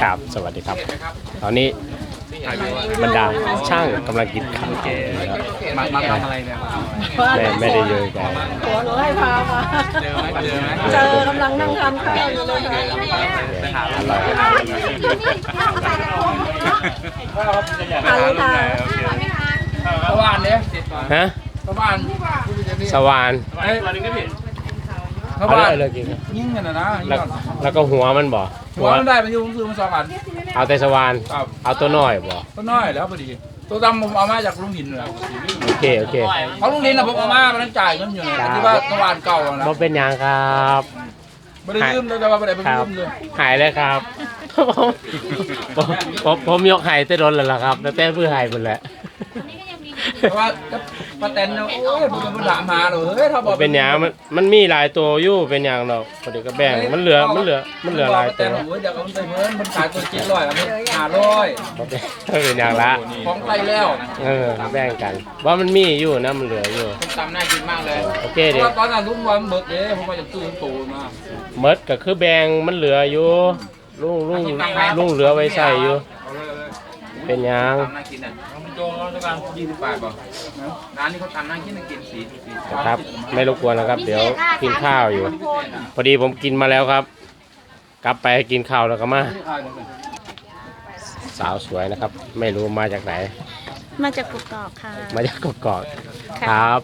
ครับ สวัสดีครับ ตอนนี้บรรดาช่างกำลังกินข้าวนะครับมามาทำอะไรเนี่ยไม่ไม่ได้เยอะกันหัวหนูให้พามา เจอไหมเจอไหมเจอกำลังนั่งทานข้าวอยู่เลยค่ะอร่อยทานเลยค่ะสว่านเนี่ยฮะสว่านสว่านเอ้ยสเอาว่านเลยเลยกินครับยิ่งกันนะนะแล้วแล้วก็หัวมันบ่ หัวมันได้มันอยู่ผมซื้อมาสองอันเอาแต่สว่านครับเอาตัวน้อยบ่ตัวน้อยแล้วพอดีตัวดำผมเอามาจากลุงหินเลยโอเคโอเคเขาลุงหินนะผมเอามามันจ่ายเงินอยู่เนี่ยที่ว่าสว่านเก่านะบ่เป็นหยังครับไม่ได้ยืมเลยแต่ว่าไม่ได้ไปครับยืมเลยหายเลยครับผมผมผมผมยกไห้เต้นรถแล้วล่ะครับแต่เต้นเพื่อไห้หมดแหละ เพราะว่าป้าแตนเนี่ยโอ้ยผมเป็นผู้ถามหาเลยเฮ้ยถ้าบอกเป็นหยังมันมันมีหลายตัวอยู่เป็นหยังดอกพอดีก็แบ่งมันเหลือมันเหลือมันเหลือหลายป้าแตตันวโอ้ยเดี๋ยวเอาไปเพิ่มมันขายตัวเจ็ดร้อยมันห้าร้อยบ่เป็นเป็นหยังละของไทยแล้วเออแบ่งกัน ว่ามันมีอยู่นะมันเหลืออยู่ผมตำน่ากินมากเลยโอเคเพเดี๋ราะยวว่าตอนนั้นลุงวันเบิกเด้ผมมาจากตู้ตูมาเมดก็คือแบ่งมันเหลืออยู่ลุงลุงลุงเหลือไว้ใส่อยู่เอาเลยเลยเป็นหยังตำน่ากินอะมัน โจแล้วแล้วกันยี่สิบบาทป่ะร้านนี้เขาตำน่ากินน่ากินสีสีครับไม่รบกวนนะครับ เดี๋ยวกินข้าวอยู่ พอดีผมกินมาแล้วครับ กลับไปกินข้าวแล้วก็มา สาวสวยนะครับ ไม่รู้มาจากไหน มาจากกุกกอกค่ะ มาจากกกอกครับ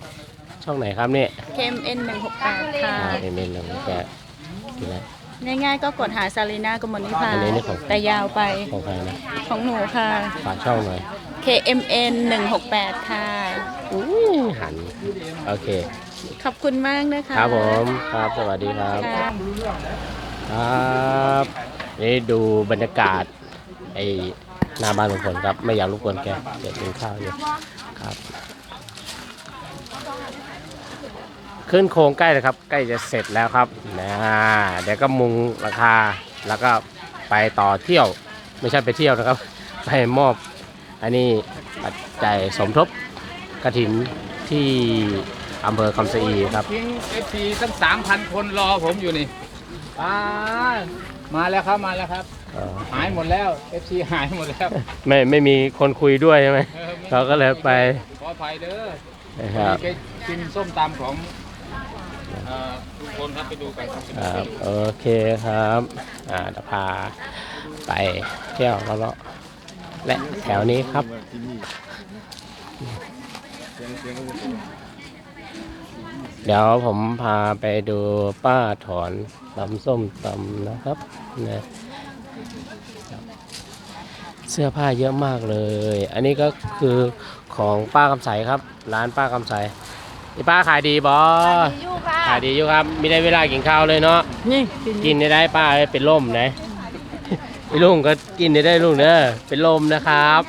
ช่องไหนครับเนี่ย KMN 168ค่ะอ่าเอเมนหนึ่งแปดที่ไหนง่ายๆก็กดหาซาลีนากมลนิพาอันนี้นี่ของแต่ยาวไปของใครนะของหนูค่ะฝากช่องหน่อย KMN 168 ค่ะ อู้หัน โอเค ขอบคุณมากนะคะครับผมครับสวัสดีครับ ค่ะครับ นี่ดูบรรยากาศ ไอ้หน้าบ้านลุงพลครับ ไม่อยากรบกวนแกเดี๋ยวกินข้าวอยู่ครับ ขึ้นโครงใกล้เลยครับ ใกล้จะเสร็จแล้วครับนะเดี๋ยวก็มุงราคาแล้วก็ไปต่อเที่ยว ไม่ใช่ไปเที่ยวนะครับ ไปมอบ อันนี้ปัจจัยสมทบกระถินที่อำเภอคำสะอีครับทิ้งเอฟซีตั้งสามพันคนรอผมอยู่นี่ป้ามาแล้วครับมาแล้วครับ เออหายหมดแล้วเอฟซีหายหมดแล้วไม่ไม่มีคนคุยด้วยใช่ไหมออไม่เราก็เลยไปขออภัยเด้อนะครับไปกินส้มตำของเอ่อทุกคนครับไปดูกันครับครับโอเคครับอ่าเดี๋ยวพาไปเที่ยวเลาะๆ และแถวนี้ครับ เดี๋ยวผมพาไปดูป้าถอนตำส้มตำนะครับนะเสื้อผ้าเยอะมากเลย อันนี้ก็คือของป้ากำใสครับ ร้านป้ากำใสนี่ป้าขายดีบอขายดีอยู่ครับ มีได้เวลากินข้าวเลยเนาะ นี่กินได้ได้ป้าเอ้ยเป็นล่มนะ ไอ้ลุงก็กินได้ได้ลุงเด้อเป็นลมนะครับ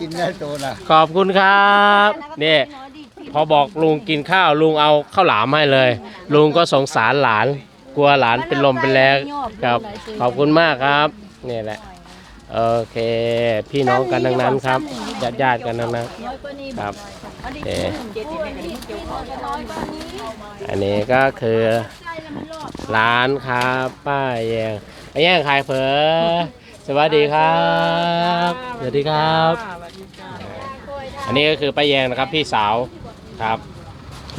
กินได้โตนะขอบคุณครับนี่พอบอกลุงกินข้าวลุงเอาข้าวหลามให้เลย ลุงก็สงสารหลาน กลัวหลานเป็นลมเป็นแรงครับขอบคุณมากครับนี่แหละโอเค พี่น้องกันทั้งนั้นครับญาติญาติๆกันทั้งนั้นครับโอเคอันนี้ก็คือร้านครับป้าแยงป้าแยงขายเผลอ สวัสดีครับสวัสดีครับอันนี้ก็คือป้าแยงนะครับพี่สาวครับ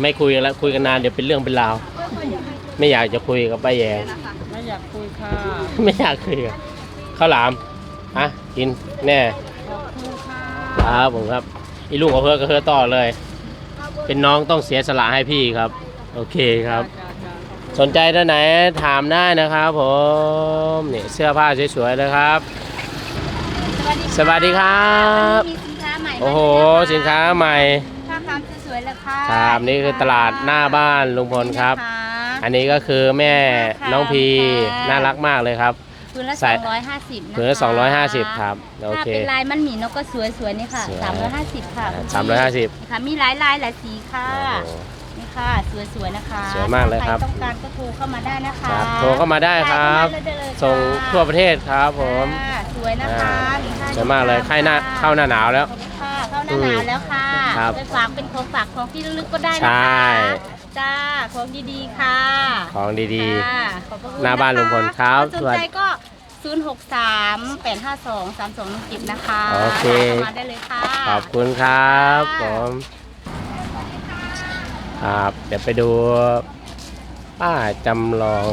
ไม่คุยกันแล้วคุยกันนานเดี๋ยวเป็นเรื่องเป็นราว ไม่อยากจะคุยกับป้าแยง ไม่อยากคุยค่ะไม่อยากคุยกับข้าวหลามฮะกินแน่ครับผมครับอีลุงกับเพื่อก็เพื่อต่อเลย เป็นน้องต้องเสียสละให้พี่ครับ โอเคครับ สนใจท่านไหนถามได้นะครับผมนี่เสื้อผ้าสวยๆเลยครับ สวัสดีครับมีสินค้าใหม่โอ้โหสินค้าใหม่ผ้าคามสวยๆเลยค่ะครับนี่คือตลาดหน้าบ้านลุงพลครับ อันนี้ก็คือแม่น้องพีน่ารักมากเลยครับพื้นละใส่250นะคะผืนละ250 ครับ โอถ้าเคเป็นลายมันหมีนกก็สวยๆนี่ค่ะสวย350 ค่ะคุณพี่สามร้อยห้าสิบค่ะมีหลายลายหลายสีค่ะโอ้ นี่ค่ะ สวยๆนะคะสวยมากเลยครับถ้ใครต้องการก็โทรเข้ามาได้นะคะครับโทรเข้ามาได้ครับ ได้เข้ามาเลยๆส่งทั่วประเทศครับผมค่ะสวยนะคะอ่ามีค่สวยมากเลยใกล้หน้าเข้าหน้าหนาวแล้ว ค่ะเข้าหน้าหนาวแล้วค่ะครับไปฝากเป็นของฝากของที่ระลึกก็ได้ใช่นะคะจ้าของดีๆค่ะของดี ค่ะขอบพระคุณหน้าบ้านลุงพลครับสนสวัสใจดีก็ 063 852 3217นะคะโอเคเข้ามาได้เลยค่ะขอบคุณครับค่ะผม ครับเดี๋ยวไปดูป้าจำลอง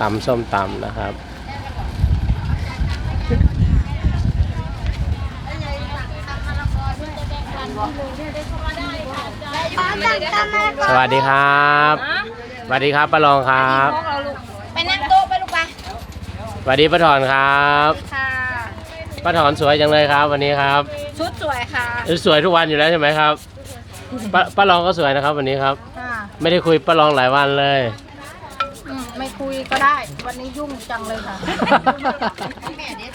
ตำส้มตำนะครับ สวัสดีครับสวัสดีครับป้ารองครับไปนั่งโต๊ะไปลูกไปสวัสดีป้าถอนครับค่ะป้าถอนสวยจังเลยครับ วันนี้ครับชุดสวยค่ะสวยทุกวันอยู่แล้วใช่ไหมครับ ป้าป้ารองก็สวยนะครับ วันนี้ครับ ค่ะไม่ได้คุยป้ารองหลายวันเลย อืมไม่คุยก็ได้ วันนี้ยุ่งจังเลยค่ะ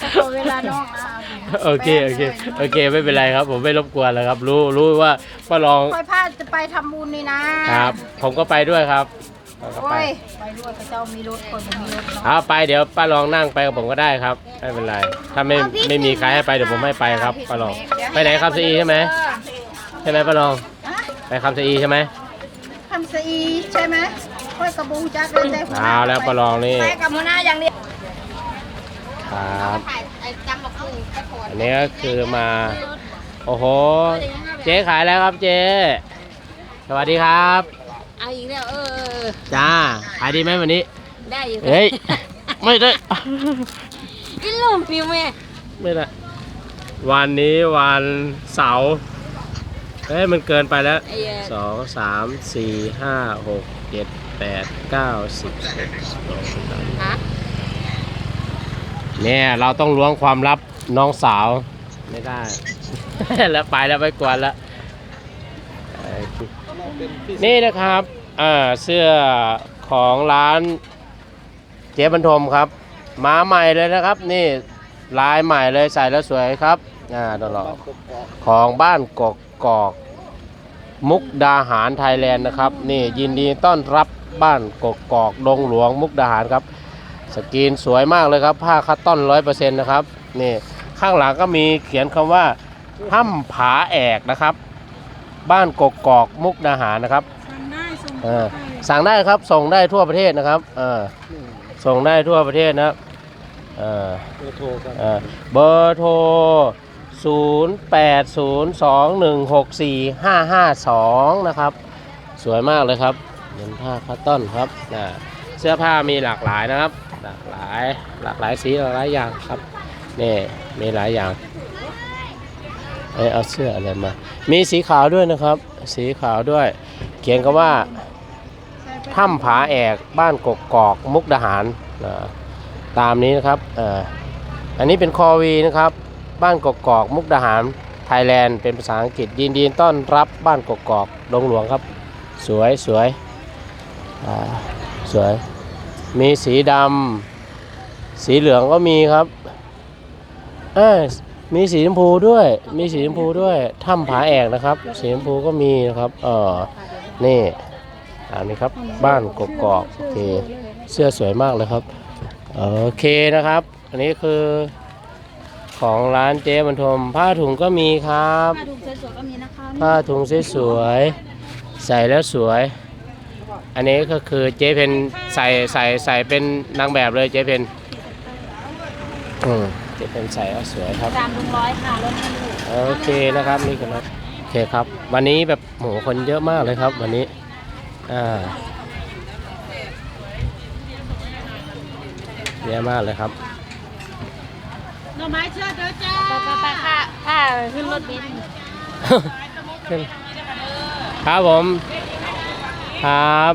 จะขอเวลาน้องนะโอเคโอเคโอเคไม่เป็นไรครับ ผมไม่รบกวนแล้วครับ รู้รู้ว่าป้ารองค่อยพาจะไปทำบุญนี่นะครับ ผมก็ไปด้วยครับผมก็โอ้ไปยไปด้วยพระเจ้ามีรถคนมีรถเนาะเอาไปเดี๋ยวป้ารองนั่งไปกับผมก็ได้ครับไม่เป็นไรถ้าไม่ไม่มีใครให้ไปเดี๋ยวผมให้ไปครับป้ารอง ไปไหนครับซีใช่ไหมใช่ไหมป้ารองฮะ ไปคำซีใช่ไหมทำซีใช่ไหมค่อยกระบูจักเลยแต่หัวหน้เอาแล้วป้ารองนี่ไปกับหัวหน้าอย่างเดียวครับถ่ายไอ้จำบอกคือไปขออันนี้ก็คือมา โอ้โห เจ๊ขายแล้วครับเจ๊ สวัสดีครับเอาอีกแล้วเออ จ้า ขายดีไหมวันนี้ ได้อยู่เฮ้ย ไม่ได้กินลุมฟิวแม่ไม่ได้ วันนี้วันเสาร์ เฮ้ยมันเกินไปแล้วไอ้เหี้ยสองสามสี่ห้าหกเจ็ดแปดเก้าสิบสิบเอ็ดสิบสองสิบสามฮะเนี่ยเราต้องล้วงความลับน้องสาว ไม่ได้ แล้วไปแล้วไปกวนแล้วเอ่อนี่นะครับเอ่อเสื้อของร้านเจ๊บรรทมครับมาใหม่เลยนะครับ นี่ลายใหม่เลยใส่แล้วสวยครับอ่าตลอดของบ้านกก กอก มุกดาหารไทยแลนด์นะครับ นี่ยินดีต้อนรับบ้านกกกอกดงหลวงมุกดาหารครับ สกรีนสวยมากเลยครับ ผ้าคัตตอนร้อยเปอร์เซ็นต์นะครับนี่ข้างหลังก็มีเขียนคำว่าถ้ำผาแอกนะครับ บ้านกกกอกมุกดาหารนะครับเออสั่งได้ครับส่งได้ทั่วประเทศนะครับเออส่งได้ทั่วประเทศนะครับเออเออเบอร์โทร0 8 0 2 1 6 4 5 5 2 นะครับ สวยมากเลยครับเป็นผ้าคัตตอนครับอ่าเสื้อผ้ามีหลากหลายนะครับ หลากหลายหลากหลายสีหลากหลายอย่างครับนี่มีหลายอย่างเอเอาเสื้ออะไรมา มีสีขาวด้วยนะครับ สีขาวด้วย เขียนคำว่าถ้ำผาแอกบ้านกกกอกมุกดาหารอ่าตามนี้นะครับออันนี้เป็นคอวีนะครับ บ้านกกอก มุกดาหารไทยแลนด์เป็นภาษาอังกฤษยินดีต้อนรับบ้านกกอกดงหลวงครับ สวยสวยสวย มีสีดำสีเหลืองก็มีครับมีสีชมพูด้วย มีสีชมพูด้วยถ้ำผาแอกนะครับ สีชมพูก็มีนะครับเออนี่อันนี้ครับบ้านกกอกโอเคเสื้อสวยมากเลยครับโอเคนะครับ อันนี้คือ ของร้านเจ๊บรรทม ผ้าถุงก็มีครับ ผ้าถุงสวยๆก็มีนะคะผ้าถุงสวยๆใส่แล้วสวย อันนี้ก็คือเจ๊เพนใส่ใส่ใส่เป็นนางแบบเลยเจ๊เพนอืมเจ๊เพนใส่แล้วสวยครับสามถุงร้อยค่ะรถให้ลูกโอเคนะครับนี่คือรถโอเคครับ วันนี้แบบโหคนเยอะมากเลยครับ วันนี้อ่าเยอะมากเลยครับ หน่อไม้เชื่อเด้อจ้าไปไปค่ะค่ะขึ้นรถบินครับผม ครับ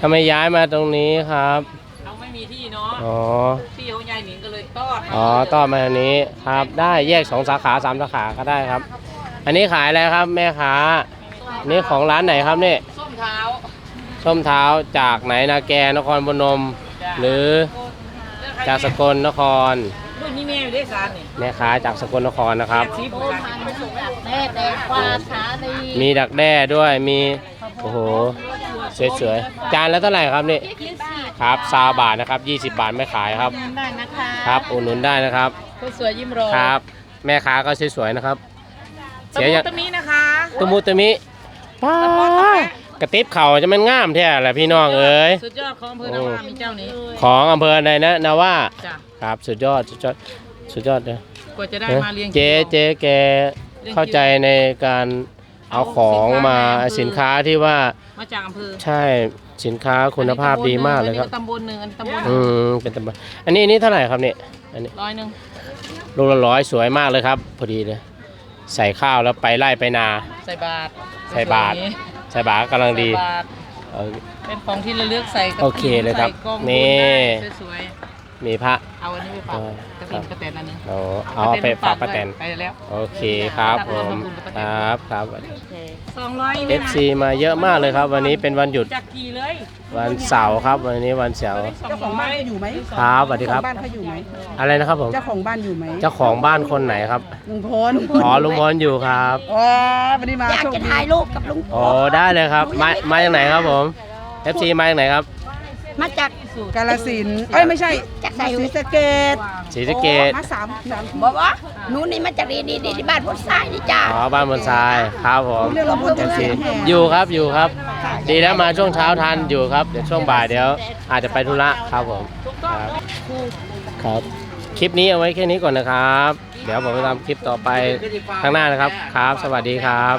ทำไมย้ายมาตรงนี้ครับเราไม่มีที่เนาะอ๋อที่ของยายหนิงก็เลยตอดอ๋อต่อมาทางนี้ครับ ได้แยกสองสาขาสามสาขาก็ได้ครับ อันนี้ขายอะไรครับแม่ค้าอันนี่ของร้านไหนครับเนี่ยส้มเท้าส้มเท้าจากไหนนาแกนครพนม หรือ จากสกลนครรุ่นนี้แม่อยู่ได้สารนี่แม่ค้าจากสกลนครนะครับชีพโอ้ทานไม่สุกดักแม่แดงกวาดขาดีมีดักแด้ด้วยมีโอ้โหสวยๆจานละเท่าไหร่ครับนี่ครับซาบาทนะครับ 20 บาทไม่ขายครับได้นะคะครับอุดหนุนได้นะครับคนสวยยิ้มรอครับ แม่ค้าก็สวยๆนะครับตะเสียมุอย่างตะมีนะคะ ตุมุตมิป้า กระติบเข่าจะมันงามแท้แหละพี่น้องเอ้ยสุดยอดของอำเภอนาว่ามีเจ้านี้ของอำเภอใดนะนาว่าจ้ะครับสุดยอดสุดยอดสุดยอดเลยกว่าจะได้มาเรียงเจ๊เจ๊แกเข้าใจในการเอาของมาสินค้าที่ว่ามาจากอำเภอใช่สินค้าคุณภาพดีมากเลยครับอันนี้ตำบลหนึ่งอันนี้ตำบลหอืนึ่งมเป็นตำบลอันนี้อันนี้เท่าไหร่ครับเนี่ยอันนี้ร้อยหนึ่งลูกละร้อยสวยมากเลยครับ พอดีเลยใส่ข้าวแล้วไปไล่ไปนา ใส่บาทใส่บาตร ใส่บาตรกำลังดี ใส่บาทเออเป็นของที่ระลึกใส่กระโอเคเลยครับใส่กองนี่บุญได้สวย มีพระๆเอาอันนี้ไปฝากเออกระถิ่นกระแตนอันนึงเอาเอาไปฝากป้าแตนไปแล้ว โอเคครับผมครับครับสองร้อยเอฟซีมาเยอะมากเลยครับ วันนี้เป็นวันหยุดจากกี่เลย วันเสาร์ครับ วันนี้วันเสาร์เจ้าของบ้านอยู่ไหมครับสวัสดีครับเจ้าของบ้านเขาอยู่ไหมอะไรนะครับผมเจ้าของบ้านอยู่ไหมเจ้าของบ้านคนไหนครับลุงพลอ๋อลุงพลอยู่ครับว้าวันนี้มาอยากโชคจะดีถ่ายรูปกับลุงโอ้ได้เลยครับมามาจากไหนครับผม FC มาจากไหนครับ มาจากกาลสินธุ์เอ้ยไม่ใช่จากไหน ศรีสะเกดศรีสะเกดมาสามสามบอกว่าหนูนี่มาจากนี่นี่นี่บ้านพุทธสายนี่จ้า อ๋อบ้านบนทรายครับผมเรื่องเราพูดจะเสียงแห่อยู่ครับอยู่ครับ ดีแล้วมาช่วงเช้าทันอยู่ครับเดี๋ยวช่วงบ่ายเดี๋ยว อาจจะไปธุระครับผมครับครับคลิปนี้เอาไว้แค่นี้ก่อนนะครับ เดี๋ยวผมจะทำคลิปต่อไปข้างหน้านะครับครับ สวัสดีครับ